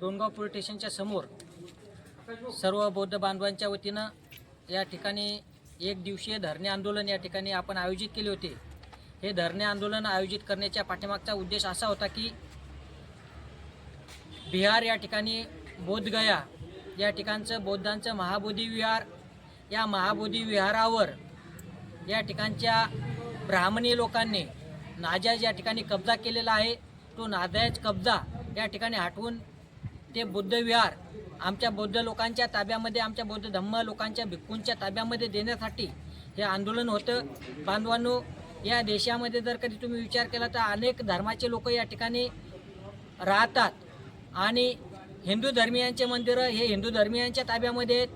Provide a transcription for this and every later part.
Dongaon police स्टेशनच्या समोर सर्व बौद्ध बांधवांच्या वतीनं या ठिकाणी एक दिवसीय धरणे आंदोलन या ठिकाणी आपण आयोजित केले होते. हे धरणे आंदोलन आयोजित करण्याच्या पाठीमागचा उद्देश असा होता की बिहार या ठिकाणी बोधगया या ठिकाणचं बौद्धांचं महाबोधी विहार या महाबोधी विहारावर या ठिकाणच्या ब्राह्मणी लोकांनी नाजायज या ठिकाणी कब्जा केलेला आहे. तो नाजायज कब्जा या ठिकाणी हटवून ते बुद्ध विहार आमच्या बौद्ध लोकांच्या ताब्यामध्ये आमच्या बौद्ध धम्म लोकांच्या भिक्खूंच्या ताब्यामध्ये देण्यासाठी हे आंदोलन होतं. बांधवांनो या देशामध्ये जर कधी तुम्ही विचार केला तर अनेक धर्माचे लोक या ठिकाणी राहतात. आणि हिंदू धर्मियांचे मंदिरं हे हिंदू धर्मियांच्या ताब्यामध्ये आहेत.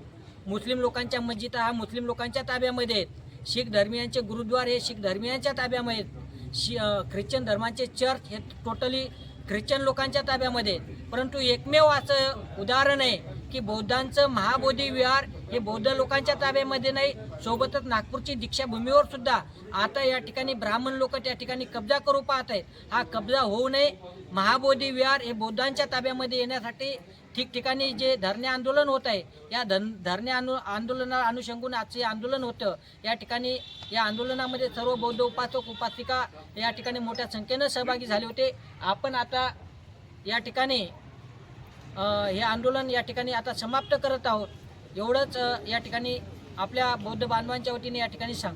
मुस्लिम लोकांच्या मस्जिद हा मुस्लिम लोकांच्या ताब्यामध्ये आहेत. शीख धर्मियांचे गुरुद्वार हे शीख धर्मियांच्या ताब्यामध्ये आहेत. शी ख्रिश्चन धर्माचे चर्च हे टोटली ख्रिश्चन लोकांच्या ताब्यामध्ये. परंतु एकमेव असं उदाहरण आहे की बौद्धांचं महाबोधी विहार हे बौद्ध लोकांच्या ताब्यामध्ये नाही सोबतच नागपूरची दीक्षाभूमीवर सुद्धा आता या ठिकाणी ब्राह्मण लोक त्या ठिकाणी कब्जा करू पाहत आहेत. हा कब्जा होऊ नये. महाबोधी विहार हे बौद्धांच्या ताब्यामध्ये येण्यासाठी ठिकठिकाणी जे धरणे आंदोलन होत आहे या धन धरणे आंदो आंदोलना अनुषंगून आजचे आंदोलन होतं या ठिकाणी या आंदोलनामध्ये सर्व बौद्ध उपासक उपासिका या ठिकाणी मोठ्या संख्येनं सहभागी झाले होते. आपण आता या ठिकाणी हे आंदोलन या ठिकाणी आता समाप्त करत आहोत. एवढंच या ठिकाणी आपल्या बौद्ध बांधवांच्या वतीने या ठिकाणी सांग